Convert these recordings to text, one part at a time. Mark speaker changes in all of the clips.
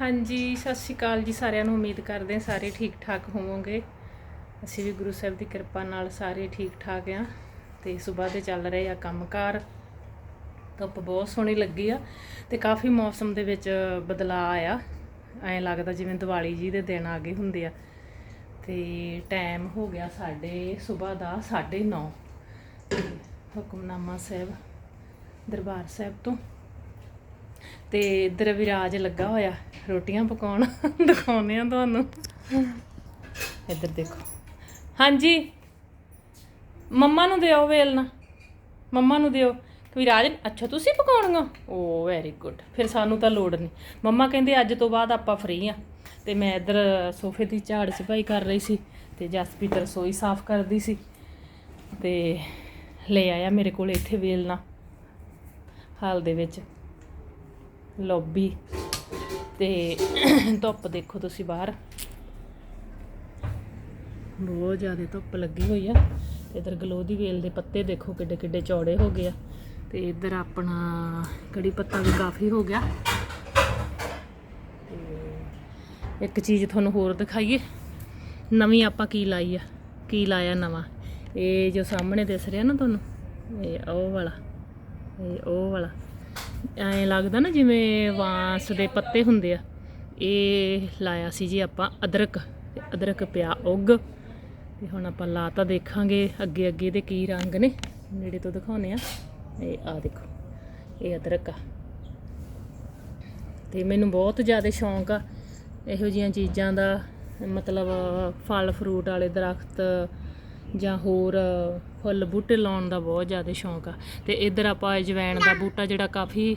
Speaker 1: ਹਾਂਜੀ, ਸਤਿ ਸ਼੍ਰੀ ਅਕਾਲ ਜੀ ਸਾਰਿਆਂ ਨੂੰ। ਉਮੀਦ ਕਰਦੇ ਹਾਂ ਸਾਰੇ ਠੀਕ ਠਾਕ ਹੋਵੋਗੇ। ਅਸੀਂ ਵੀ ਗੁਰੂ ਸਾਹਿਬ ਦੀ ਕਿਰਪਾ ਨਾਲ ਸਾਰੇ ਠੀਕ ਠਾਕ ਆ ਤੇ ਸਵੇਰ ਦੇ ਚੱਲ ਰਹੇ ਆ ਕੰਮਕਾਰ। ਧੁੱਪ ਬਹੁਤ ਸੋਹਣੀ ਲੱਗੀ ਆ ਤੇ ਕਾਫੀ ਮੌਸਮ ਦੇ ਵਿੱਚ ਬਦਲਾਅ ਆਇਆ। ਐਂ ਲੱਗਦਾ ਜਿਵੇਂ ਦੀਵਾਲੀ ਜੀ ਦੇ ਦਿਨ ਆ ਗਏ ਹੁੰਦੇ ਆ। ਤੇ ਟਾਈਮ ਹੋ ਗਿਆ ਸਾਡੇ ਸਵੇਰ ਦਾ 9:30 ਤੇ ਹੁਕਮਨਾਮਾ ਸਾਹਿਬ ਦਰਬਾਰ ਸਾਹਿਬ ਤੋਂ। ਤੇ ਇੱਧਰ ਵਿਰਾਜ ਲੱਗਾ ਹੋਇਆ, ਰੋਟੀਆਂ ਪਕਾਉਣ, ਦਿਖਾਉਂਦੇ ਆ ਤੁਹਾਨੂੰ। ਇੱਧਰ ਦੇਖੋ। ਹਾਂਜੀ। ਮੰਮਾ ਨੂੰ ਦਿਓ ਵੇਲਣਾ। ਮੰਮਾ ਨੂੰ ਦਿਓ। ਵਿਰਾਜ, ਅੱਛਾ ਤੁਸੀਂ ਪਕਾਉਣਗਾ ਓ ਵੈਰੀ ਗੁੱਡ ਫਿਰ ਸਾਨੂੰ ਤਾਂ ਲੋੜ ਨਹੀਂ ਮੰਮਾ ਕਹਿੰਦੇ ਅੱਜ ਤੋਂ ਬਾਅਦ ਆਪਾਂ ਫ੍ਰੀ ਆ। ਤੇ ਮੈਂ ਇੱਧਰ ਸੋਫੇ ਦੀ ਝਾੜ ਸਫ਼ਾਈ ਕਰ ਰਹੀ ਸੀ ਤੇ ਜਸਪੀਤ ਰਸੋਈ ਸਾਫ਼ ਕਰਦੀ ਸੀ। ਤੇ ਲੈ ਆਇਆ ਮੇਰੇ ਕੋਲ ਇੱਥੇ ਵੇਲਣਾ। ਹਾਲ ਦੇ ਵਿੱਚ। ਲੌਬੀ ਤੇ ਧੁੱਪ ਦੇਖੋ ਤੁਸੀਂ ਬਾਹਰ। ਬਹੁਤ ਜ਼ਿਆਦਾ ਧੁੱਪ ਲੱਗੀ ਹੋਈ ਆ। ਤੇ ਇਧਰ ਗਲੋ ਦੀ ਵੇਲ ਦੇ ਪੱਤੇ ਦੇਖੋ ਕਿੱਡੇ ਕਿੱਡੇ ਚੌੜੇ ਹੋ ਗਏ ਆ। ਤੇ ਇਧਰ ਆਪਣਾ ਕੜੀ ਪੱਤਾ ਵੀ ਕਾਫੀ ਹੋ ਗਿਆ। ਤੇ ਇੱਕ ਚੀਜ਼ ਤੁਹਾਨੂੰ ਹੋਰ ਦਿਖਾਈਏ। ਨਵੀਂ ਆਪਾਂ ਕੀ ਲਾਈ ਆ? ਕੀ ਲਾਇਆ ਨਵਾਂ? ਇਹ ਜੋ ਸਾਹਮਣੇ ਦਿਸ ਰਿਹਾ ਨਾ ਤੁਹਾਨੂੰ, ਇਹ ਉਹ ਵਾਲਾ, ਇਹ ਉਹ ਵਾਲਾ। ਐਂ ਲੱਗਦਾ ਨਾ ਜਿਵੇਂ ਵਾਂਸ ਦੇ ਪੱਤੇ ਹੁੰਦੇ ਆ। ਇਹ ਲਾਇਆ ਸੀ ਜੀ ਆਪਾਂ ਅਦਰਕ, ਤੇ ਅਦਰਕ ਪਿਆ ਉੱਗ। ਤੇ ਹੁਣ ਆਪਾਂ ਲਾ ਤਾਂ ਦੇਖਾਂਗੇ ਅੱਗੇ ਅੱਗੇ ਦੇ ਕੀ ਰੰਗ ਨੇ, ਨੇੜੇ ਤੋਂ ਦਿਖਾਉਨੇ ਆ। ਇਹ ਆ ਦੇਖੋ, ਇਹ ਅਦਰਕ ਆ। ਤੇ ਮੈਨੂੰ ਬਹੁਤ ਜ਼ਿਆਦਾ ਸ਼ੌਂਕ ਆ ਇਹੋ ਜੀਆਂ ਚੀਜ਼ਾਂ ਦਾ, ਮਤਲਬ ਫਲ ਫਰੂਟ ਵਾਲੇ ਦਰਖਤ ਜਾਂ ਹੋਰ ਫੁੱਲ ਬੂਟੇ ਲਾਉਣ ਦਾ ਬਹੁਤ ਜ਼ਿਆਦਾ ਸ਼ੌਂਕ ਆ। ਤੇ ਇੱਧਰ ਆਪਾਂ ਅਜਵਾਇਣ ਦਾ ਬੂਟਾ ਜਿਹੜਾ ਕਾਫੀ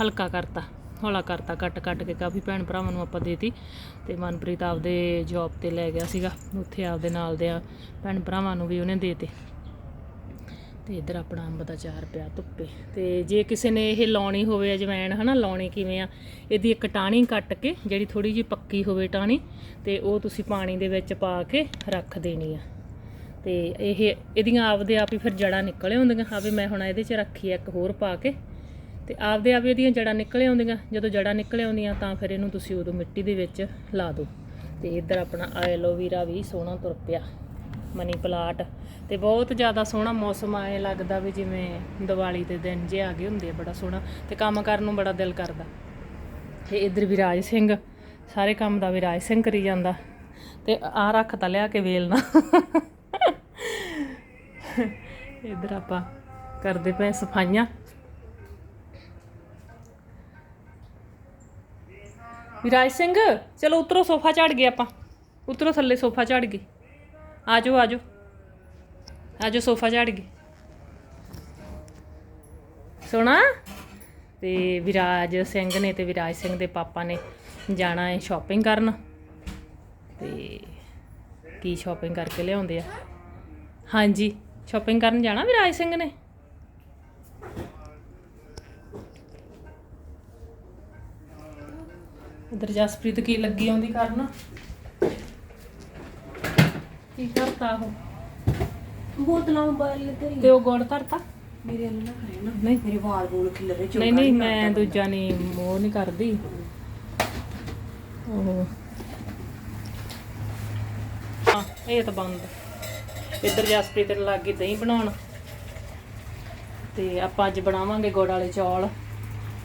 Speaker 1: ਹਲਕਾ ਕਰਤਾ, ਹੌਲਾ ਕਰਤਾ, ਕੱਟ ਕੱਟ ਕੇ ਕਾਫੀ ਭੈਣ ਭਰਾਵਾਂ ਨੂੰ ਆਪਾਂ ਦੇਤੀ। ਤੇ ਮਨਪ੍ਰੀਤ ਆਪਦੇ ਜੌਬ ਤੇ ਲੈ ਗਿਆ ਸੀਗਾ, ਉੱਥੇ ਆਪਦੇ ਨਾਲ ਦੇ ਭੈਣ ਭਰਾਵਾਂ ਨੂੰ ਵੀ ਉਹਨੇ ਦੇਤੇ। ਤੇ ਇੱਧਰ ਆਪਣਾ ਅੰਬ ਦਾ ਚਾਰ ਪਿਆ ਧੁੱਪੇ। ਤੇ ਜੇ ਕਿਸੇ ਨੇ ਇਹ ਲਾਉਣੀ ਹੋਵੇ ਅਜਵਾਇਣ ਹਨਾ, ਲਾਉਣੀ ਕਿਵੇਂ ਆ, ਇਹਦੀ ਇੱਕ ਟਾਹਣੀ ਕੱਟ ਕੇ, ਜਿਹੜੀ ਥੋੜੀ ਜਿਹੀ ਪੱਕੀ ਹੋਵੇ ਟਾਹਣੀ, ਤੇ ਉਹ ਤੁਸੀਂ ਪਾਣੀ ਦੇ ਵਿੱਚ ਪਾ ਕੇ ਰੱਖ ਦੇਣੀ ਆ। ਤੇ ਇਹ, ਇਹਦੀਆਂ ਆਪਦੇ ਆਪ ਹੀ ਫਿਰ ਜੜਾਂ ਨਿਕਲੇ ਹੁੰਦੀਆਂ। ਆਵੇ ਮੈਂ ਹੁਣ ਇਹਦੇ 'ਚ ਰੱਖੀ ਆ ਇੱਕ ਹੋਰ ਪਾ ਕੇ। ਤੇ ਆਪਦੇ ਆਪ ਹੀ ਇਹਦੀਆਂ ਜੜਾਂ ਨਿਕਲੇ ਆਉਂਦੀਆਂ ਜਦੋਂ ਜੜਾਂ ਨਿਕਲੇ ਆਉਂਦੀਆਂ ਤਾਂ ਫਿਰ ਇਹਨੂੰ ਤੁਸੀਂ ਉਦੋਂ ਮਿੱਟੀ ਦੇ ਵਿੱਚ ਲਾ ਦਿਓ। ਤੇ ਇੱਧਰ ਆਪਣਾ ਐਲੋਵੀਰਾ ਵੀ ਸੋਹਣਾ ਤੁਰ ਪਿਆ। Money plot. ਤੇ ਬਹੁਤ ਜ਼ਿਆਦਾ ਸੋਹਣਾ ਮੌਸਮ ਆਏ ਲੱਗਦਾ ਵੀ ਜਿਵੇਂ ਦੀਵਾਲੀ ਦੇ ਦਿਨ ਜੇ ਆ ਗਏ ਹੁੰਦੇ ਆ, ਬੜਾ ਸੋਹਣਾ। ਤੇ ਕੰਮ ਕਰਨ ਨੂੰ ਬੜਾ ਦਿਲ ਕਰਦਾ। ਤੇ ਇੱਧਰ ਵਿਰਾਜ ਸਿੰਘ, ਸਾਰੇ ਕੰਮ ਦਾ ਵਿਰਾਜ ਸਿੰਘ ਕਰੀ ਜਾਂਦਾ। ਤੇ ਆ ਰੱਖ ਤਾਂ ਲਿਆ ਕੇ ਵੇਲਣਾ। ਇੱਧਰ ਆਪਾਂ ਕਰਦੇ ਪਏ ਸਫਾਈਆਂ। ਵਿਰਾਜ ਸਿੰਘ, ਚਲੋ ਉਤਰੋ, ਸੋਫਾ ਝਾੜ ਗਏ ਆਪਾਂ। ਉਤਰੋ ਥੱਲੇ, ਸੋਫਾ ਝੜ ਗਈ ਆਜੋ ਆਜੋ। ਆਜੋ, ਸੋਫਾ ਝਾੜ ਗਏ। ਸੋਣਾ ਤੇ ਵਿਰਾਜ ਸਿੰਘ ਨੇ ਤੇ ਵਿਰਾਜ ਸਿੰਘ ਦੇ ਪਾਪਾ ਨੇ ਜਾਣਾ ਹੈ ਸ਼ਾਪਿੰਗ ਕਰਨ। ਤੇ ਕੀ ਸ਼ਾਪਿੰਗ ਕਰਕੇ ਲਿਆਉਂਦੇ ਆ? ਹਾਂਜੀ। ਸ਼ਾਪਿੰਗ ਕਰਨ ਜਾਣਾ ਵਿਰਾਜ ਸਿੰਘ ਨੇ? ਇਧਰ ਜਸਪ੍ਰੀਤ ਕੀ ਲੱਗੀ ਆਉਂਦੀ ਕਰਨ? ਕੀ ਕਰਤਾ ਉਹ?
Speaker 2: ਬੋਤਲਾਂ ਮੋਬਾਈਲ ਕਰੀ
Speaker 1: ਤੇ ਉਹ ਗੋੜ ਧਰਤਾ?
Speaker 2: ਮੇਰੇ ਵੱਲ ਨਾ ਖਾਏ ਨਾ।
Speaker 1: ਨਹੀਂ।
Speaker 2: ਮੇਰੇ ਵਾਲ ਬੋਲ ਖਿਲਰੇ ਚੋ
Speaker 1: ਨਹੀਂ ਨਹੀਂ ਮੈਂ ਦੂਜਾ ਨਹੀਂ ਮੋਹ ਨਹੀਂ ਕਰਦੀ। ਉਹ। ਇਹ ਤਾਂ ਬੰਦ। ਇੱਧਰ ਜਸਪ੍ਰੀਤ ਨੇ ਲੱਗ ਗਈ ਦਹੀਂ ਬਣਾਉਣ। ਤੇ ਆਪਾਂ ਅੱਜ ਬਣਾਵਾਂਗੇ ਗੁੜ ਵਾਲੇ ਚੌਲ।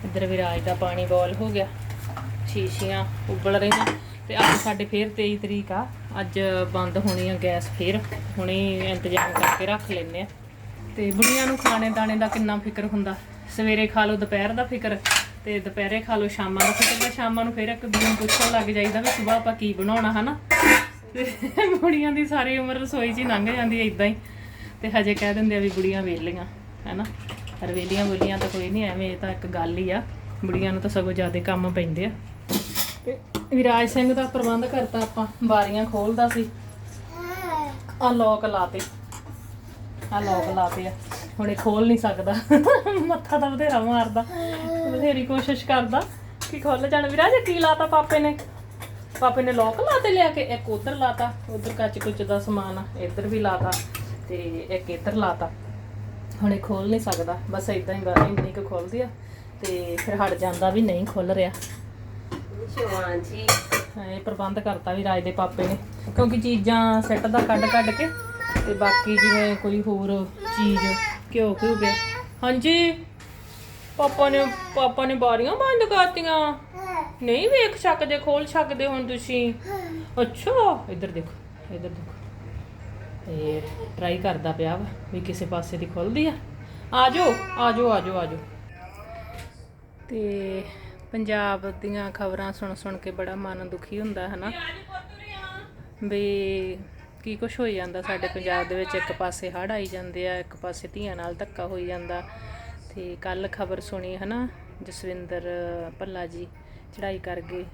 Speaker 1: ਇੱਧਰ ਵਿਰਾਜ ਦਾ ਪਾਣੀ ਬੋਇਲ ਹੋ ਗਿਆ। ਸ਼ੀਸ਼ੀਆਂ ਉਬਲ ਰਹੀਆਂ। ਤੇ ਅੱਜ ਸਾਡੇ ਫੇਰ 23 ਤਰੀਕ ਆ। ਅੱਜ ਬੰਦ ਹੋਣੀ ਆ ਗੈਸ ਫੇਰ। ਹੁਣੇ ਇੰਤਜ਼ਾਮ ਕਰਕੇ ਰੱਖ ਲੈਨੇ ਆ। ਤੇ ਬੁੜੀਆਂ ਨੂੰ ਖਾਣੇ ਦਾਣੇ ਦਾ ਕਿੰਨਾ ਫਿਕਰ ਹੁੰਦਾ। ਸਵੇਰੇ ਖਾ ਲਓ, ਦੁਪਹਿਰ ਦਾ ਫਿਕਰ। ਤੇ ਦੁਪਹਿਰੇ ਖਾ ਲਓ, ਸ਼ਾਮਾਂ ਦਾ ਫਿਕਰ। ਤੇ ਸ਼ਾਮਾਂ ਨੂੰ ਫੇਰ ਇੱਕ ਦੂਜੇ ਨੂੰ ਪੁੱਛਣ ਲੱਗ ਜਾਈਦਾ ਵੀ ਸਵੇਰ ਆਪਾਂ ਕੀ ਬਣਾਉਣਾ, ਹਨਾ? ਤੇ ਬੁੜੀਆਂ ਦੀ ਸਾਰੀ ਉਮਰ ਰਸੋਈ 'ਚ ਹੀ ਲੰਘ ਜਾਂਦੀ ਹੈ ਇਦਾਂ ਹੀ। ਤੇ ਹਜੇ ਕਹਿ ਦਿੰਦੇ ਆ ਵੀ ਬੁੜੀਆਂ ਵੇਲੀਆਂ ਹੈਨਾ? ਪਰ ਵੇਲੀਆਂ ਬੁਲੀਆਂ ਤਾਂ ਕੋਈ ਨਹੀਂ, ਐਵੇਂ ਇਹ ਤਾਂ ਇੱਕ ਗੱਲ ਹੀ ਆ। ਬੁੜੀਆਂ ਨੂੰ ਤਾਂ ਸਗੋਂ ਜ਼ਿਆਦਾ ਕੰਮ ਪੈਂਦੇ ਆ। ਤੇ ਵਿਰਾਜ ਸਿੰਘ ਦਾ ਪ੍ਰਬੰਧ ਕਰਤਾ ਆਪਾਂ ਬਾਰੀਆਂ ਖੋਲਦਾ ਸੀ। ਆ ਲੋਕ ਲਾਤੇ। ਆ ਲੋਕ ਲਾਤੇ ਆ। ਹੁਣ ਇਹ ਖੋਲ ਨਹੀਂ ਸਕਦਾ। ਮੱਥਾ ਤਾਂ ਬਥੇਰਾ ਮਾਰਦਾ, ਬਥੇਰੀ ਕੋਸ਼ਿਸ਼ ਕਰਦਾ ਕਿ ਖੋਲ ਜਾਣ। ਵਿਰਾਜ, ਕੀ ਲਾਤਾ ਪਾਪੇ ਨੇ? ਪਾਪੇ ਨੇ ਲੋਕ ਲਾਤੇ ਲਿਆ ਕੇ ਇੱਕ ਉਧਰ ਲਾਤਾ ਉਧਰ ਕੱਚ ਕੁੱਚ ਦਾ ਸਮਾਨ ਆ ਇੱਧਰ ਵੀ ਲਾਤਾ ਤੇ ਇੱਕ ਇੱਧਰ ਲਾਤਾ। ਹੁਣ ਇਹ ਖੋਲ ਨਹੀਂ ਸਕਦਾ ਬਸ ਇਦਾਂ ਹੀ ਬ- ਇੰਨੀ ਕੁ ਖੋਲਦੀ ਆ ਤੇ ਫਿਰ ਹਟ ਜਾਂਦਾ ਵੀ ਨਹੀਂ ਖੁੱਲ ਰਿਹਾ।
Speaker 2: ਜੀ।
Speaker 1: ਇਹ ਪ੍ਰਬੰਧ ਕਰਤਾ ਵੀ ਰਾਜ ਦੇ ਪਾਪੇ ਨੇ ਕਿਉਂਕਿ ਚੀਜ਼ਾਂ ਸੈੱਟ ਦਾ ਕੱਢ ਕੱਢ ਕੇ ਤੇ ਬਾਕੀ ਜਿਵੇਂ ਕੋਈ ਹੋਰ ਚੀਜ਼ ਘਿਓ ਘਿਓ ਗਿਆ ਹਾਂਜੀ ਪਾਪਾ ਨੇ ਪਾਪਾ ਨੇ ਬਾਰੀਆਂ ਬੰਦ ਕਰਤੀਆਂ। ਨਹੀਂ ਵੇਖ ਸਕਦੇ, ਖੋਲ ਸਕਦੇ ਹੁਣ ਤੁਸੀਂ। ਅੱਛਾ, ਇੱਧਰ ਦੇਖੋ ਇੱਧਰ ਦੇਖੋ। ਤੇ ਟਰਾਈ ਕਰਦਾ ਪਿਆ ਵਾ ਵੀ ਕਿਸੇ ਪਾਸੇ ਦੀ ਖੁੱਲਦੀ ਆ। ਆਜੋ ਆਜੋ ਆਜੋ ਆਜੋ। ਤੇ ਪੰਜਾਬ ਦੀਆਂ ਖਬਰਾਂ ਸੁਣ ਸੁਣ ਕੇ ਬੜਾ ਮਨ ਦੁਖੀ ਹੁੰਦਾ ਹੈ ਨਾ ਵੀ ਕੀ ਕੁਛ ਹੋਈ ਜਾਂਦਾ ਸਾਡੇ ਪੰਜਾਬ ਦੇ ਵਿੱਚ। ਇੱਕ ਪਾਸੇ ਹੜ੍ਹ ਆਈ ਜਾਂਦੇ ਆ, ਇੱਕ ਪਾਸੇ ਧੀਆਂ ਨਾਲ ਧੱਕਾ ਹੋਈ ਜਾਂਦਾ। ਤੇ ਕੱਲ ਖਬਰ ਸੁਣੀ ਹੈ ਨਾ ਜਸਵਿੰਦਰ ਭੱਲਾ ਜੀ। ਚੜ੍ਹਾਈ ਕਰ ਗਏ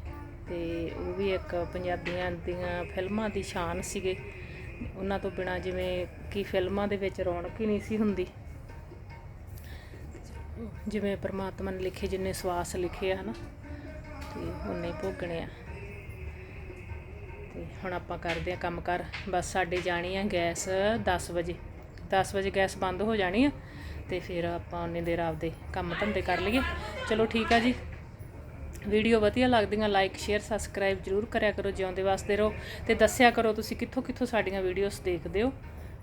Speaker 1: ਤੇ ਉਹ ਵੀ ਇੱਕ ਪੰਜਾਬੀਆਂ ਦੀਆਂ ਫਿਲਮਾਂ ਦੀ ਸ਼ਾਨ ਸੀਗੇ। ਉਹਨਾਂ ਤੋਂ ਬਿਨਾ ਜਿਵੇਂ ਕਿ ਫਿਲਮਾਂ ਦੇ ਵਿੱਚ ਰੌਣਕ ਹੀ ਨਹੀਂ ਸੀ ਹੁੰਦੀ। ਜਿਵੇਂ ਪ੍ਰਮਾਤਮਾ ਨੇ ਲਿਖੇ, ਜਿੰਨੇ ਸਵਾਸ ਲਿਖੇ ਆ, ਹਨਾ, ਤੇ ਉਹਨੇ ਹੀ ਭੋਗਣੇ ਆ। ਤੇ ਹੁਣ ਆਪਾਂ ਕਰਦੇ ਆ ਕੰਮ ਕਰ ਬਸ ਸਾਡੇ ਜਾਣੀ ਆ ਗੈਸ 10 ਵਜੇ। 10 ਵਜੇ ਗੈਸ ਬੰਦ ਹੋ ਜਾਣੀ ਆ, ਤੇ ਫਿਰ ਆਪਾਂ ਉਹਨੇ ਦੇਰ ਆਪਦੇ ਕੰਮ ਧੰਦੇ ਕਰ ਲਈਏ। ਚਲੋ ਠੀਕ ਆ ਜੀ। ਵੀਡੀਓ ਵਧੀਆ ਲੱਗਦੀਆਂ ਲਾਈਕ ਸ਼ੇਅਰ ਸਬਸਕ੍ਰਾਈਬ ਜਰੂਰ ਕਰਿਆ ਕਰੋ ਜਿਉਂਦੇ ਵਾਸਤੇ ਰਹੋ ਤੇ ਦੱਸਿਆ ਕਰੋ ਤੁਸੀਂ ਕਿੱਥੋਂ ਕਿੱਥੋਂ ਸਾਡੀਆਂ ਵੀਡੀਓਜ਼ ਦੇਖਦੇ ਹੋ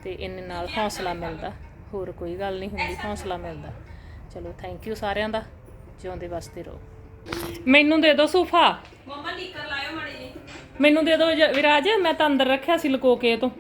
Speaker 1: ਤੇ ਇੰਨੇ ਨਾਲ ਹੌਸਲਾ ਮਿਲਦਾ। ਹੋਰ ਕੋਈ ਗੱਲ ਨਹੀਂ ਹੁੰਦੀ ਹੌਸਲਾ ਮਿਲਦਾ। ਚਲੋ ਥੈਂਕ ਯੂ ਸਾਰਿਆਂ ਦਾ ਜਿਉਂਦੇ ਵਾਸਤੇ ਰਹੋ। ਮੈਨੂੰ ਦੇ ਦਿਓ ਸੋਫਾ।
Speaker 2: ਮਮਾ ਨੀਕਰ ਲਾਇਓ ਮਾੜੀ ਜੀ
Speaker 1: ਮੈਨੂੰ ਦੇ ਦਿਓ ਜ- ਵਿਰਾਜ ਮੈਂ ਤਾਂ ਅੰਦਰ ਰੱਖਿਆ ਸੀ ਲੁਕੋ ਕੇ ਇਹ ਤੋਂ।